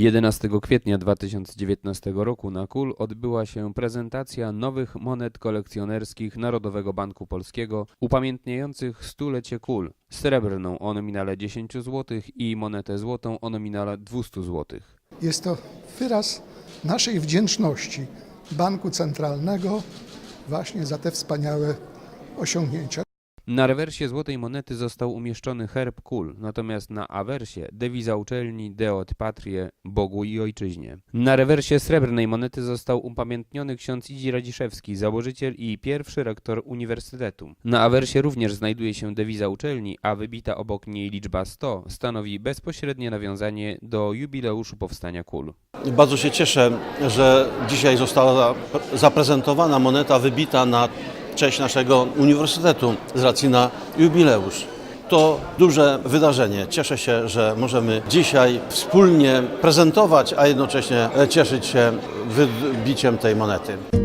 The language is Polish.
11 kwietnia 2019 roku na KUL odbyła się prezentacja nowych monet kolekcjonerskich Narodowego Banku Polskiego upamiętniających stulecie KUL, srebrną o nominale 10 zł i monetę złotą o nominale 200 zł. Jest to wyraz naszej wdzięczności Banku Centralnego właśnie za te wspaniałe osiągnięcia. Na rewersie złotej monety został umieszczony herb KUL, natomiast na awersie dewiza uczelni Deot Patrie, Bogu i Ojczyźnie. Na rewersie srebrnej monety został upamiętniony ksiądz Idzi Radziszewski, założyciel i pierwszy rektor uniwersytetu. Na awersie również znajduje się dewiza uczelni, a wybita obok niej liczba 100 stanowi bezpośrednie nawiązanie do jubileuszu powstania KUL. Bardzo się cieszę, że dzisiaj została zaprezentowana moneta wybita na cześć naszego uniwersytetu z racji na jubileusz. To duże wydarzenie. Cieszę się, że możemy dzisiaj wspólnie prezentować, a jednocześnie cieszyć się wybiciem tej monety.